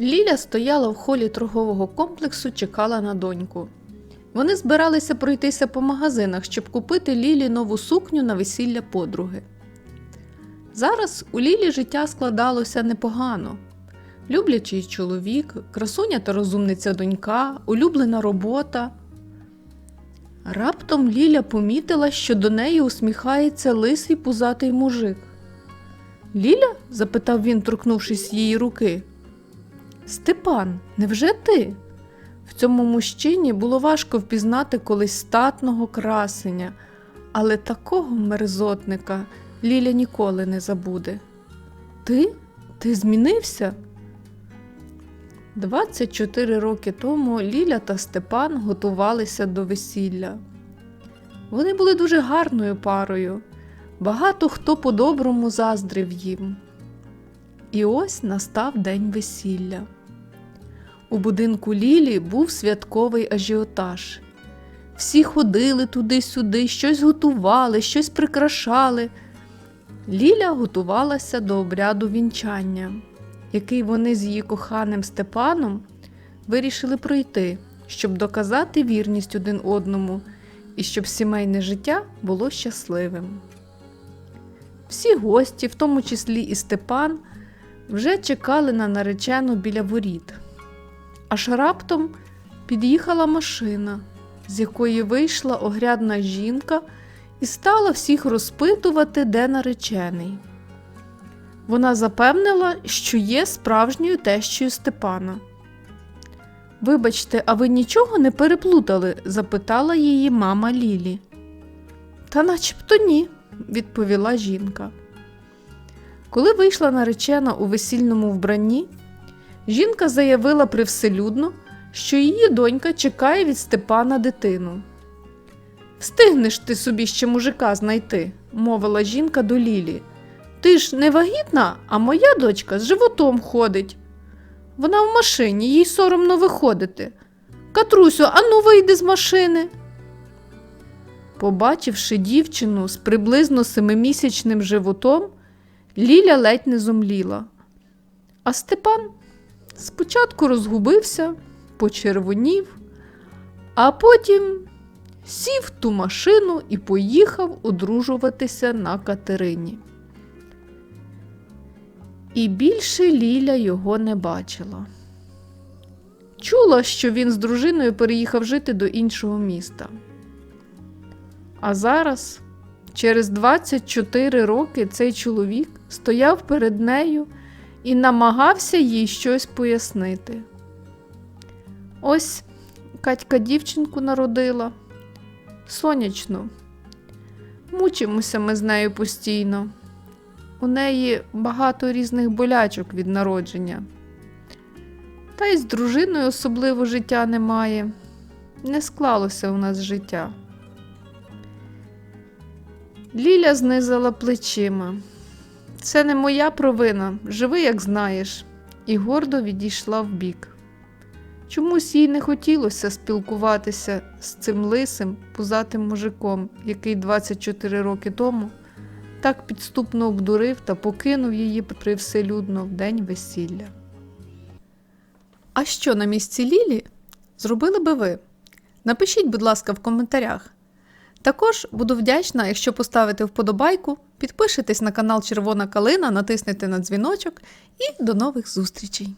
Ліля стояла в холі торгового комплексу, чекала на доньку. Вони збиралися пройтися по магазинах, щоб купити Лілі нову сукню на весілля подруги. Зараз у Лілі життя складалося непогано. Люблячий чоловік, красуня та розумниця донька, улюблена робота. Раптом Ліля помітила, що до неї усміхається лисий пузатий мужик. Ліля? запитав він, торкнувшись її руки. Степан, невже ти? В цьому мужчині було важко впізнати колись статного красення, але такого мерзотника Ліля ніколи не забуде. Ти? Ти змінився? 24 роки тому Ліля та Степан готувалися до весілля. Вони були дуже гарною парою. Багато хто по-доброму заздрив їм. І ось настав день весілля. У будинку Лілі був святковий ажіотаж. Всі ходили туди-сюди, щось готували, щось прикрашали. Ліля готувалася до обряду вінчання, який вони з її коханим Степаном вирішили пройти, щоб доказати вірність один одному і щоб сімейне життя було щасливим. Всі гості, в тому числі і Степан, вже чекали на наречену біля воріт. Аж раптом під'їхала машина, з якої вийшла огрядна жінка і стала всіх розпитувати, де наречений. Вона запевнила, що є справжньою тещою Степана. Вибачте, а ви нічого не переплутали? запитала її мама Лілі. Та начебто ні, відповіла жінка. Коли вийшла наречена у весільному вбранні, жінка заявила привселюдно, що її донька чекає від Степана дитину. Встигнеш ти собі ще мужика знайти, мовила жінка до Лілі. Ти ж не вагітна, а моя дочка з животом ходить. Вона в машині, їй соромно виходити. Катрусю, ану вийди з машини. Побачивши дівчину з приблизно семимісячним животом, Ліля ледь не зомліла. А Степан спочатку розгубився, почервонів, а потім сів в ту машину і поїхав одружуватися на Катерині. І більше Ліля його не бачила. Чула, що він з дружиною переїхав жити до іншого міста. А зараз, через 24 роки, цей чоловік стояв перед нею і намагався їй щось пояснити. Ось Катька дівчинку народила. Сонячну. Мучимося ми з нею постійно. У неї багато різних болячок від народження. Та й з дружиною особливо життя немає. Не склалося у нас життя. Ліля знизала плечима. Це не моя провина, живи, як знаєш, і гордо відійшла вбік. Чомусь їй не хотілося спілкуватися з цим лисим, пузатим мужиком, який 24 роки тому так підступно обдурив та покинув її привселюдно в день весілля. А що на місці Лілі зробили би ви? Напишіть, будь ласка, в коментарях. Також буду вдячна, якщо поставите вподобайку, підпишетесь на канал Червона Калина, натиснете на дзвіночок і до нових зустрічей!